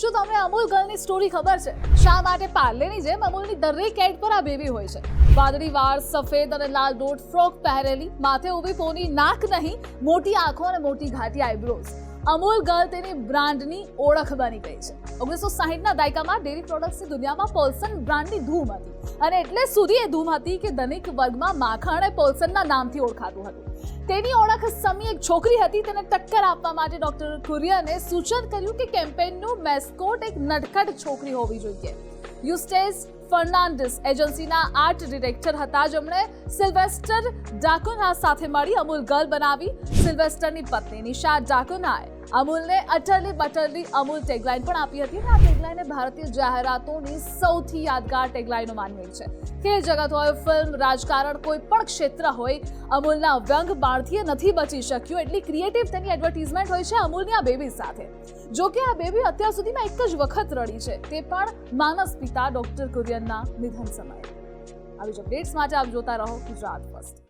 શું તમને અમૂલ ગર્લની સ્ટોરી ખબર છે? શા માટે પાર્લેની જેમ અમૂલની દરેક એડ પર આ બેબી હોય છે? વાદળી વાળ, સફેદ અને લાલ ડોટ ફ્રોક પહેરેલી, માથે ઊભી પોની, નાક નહીં, મોટી આંખો અને મોટી ઘાટી આઈબ્રોઝ અમૂલ ગર્લ તેની બ્રાન્ડની ઓળખ બની ગઈ છે. ઓગણીસો સાહીઠના દાયકામાં ડેરી પ્રોડક્ટ્સની દુનિયામાં પોલ્સન બ્રાન્ડની ધૂમ હતી. અને એટલે સુધી એ ધૂમ હતી કે ધનિક વર્ગમાં માખણ એ પોલ્સનના નામથી ઓળખાતું હતું. તેની ઓળખ સમી એક છોકરી હતી, તેને ટક્કર આપવા માટે ડોક્ટર કુરિયને સૂચન કર્યું કે કેમ્પેનનું મેસ્કોટ એક નટખટ છોકરી હોવી જોઈએ. યુસ્ટેસ ફર્નાન્ડિસ એજન્સીના આર્ટ ડિરેક્ટર હતા. જેમણે સિલ્વેસ્ટર ડાકોના સાથે મળી અમૂલ ગર્લ બનાવી. સિલ્વેસ્ટરની પત્ની નિશા ડાકોનાએ અમૂલને અટલી બટરલી અમૂલ ટેગલાઇન પણ આપી હતી અને આ ટેગલાઈને ભારતીય જાહેરાતોની સૌથી યાદગાર ટેગલાઇનો માનવી છે. ખેલ જગત હોય ફિલ્મ રાજકારણ, કોઈ પણ ક્ષેત્ર હોય, અમૂલના વ્યંગ બાળથી નથી બચી શક્યું. એટલી ક્રિએટિવ તેની એડવર્ટીઝમેન્ટ હોય છે અમૂલની આ બેબી સાથે. જો કે આ બેબી અત્યાર સુધીમાં એક જ વખત રડી છે. તે પણ માનસ પિતા ડોક્ટર કુરિયનના નિધન સમયે. આવી જ અપડેટ્સ માટે આપ જોતા રહો ગુજરાત ફર્સ્ટ.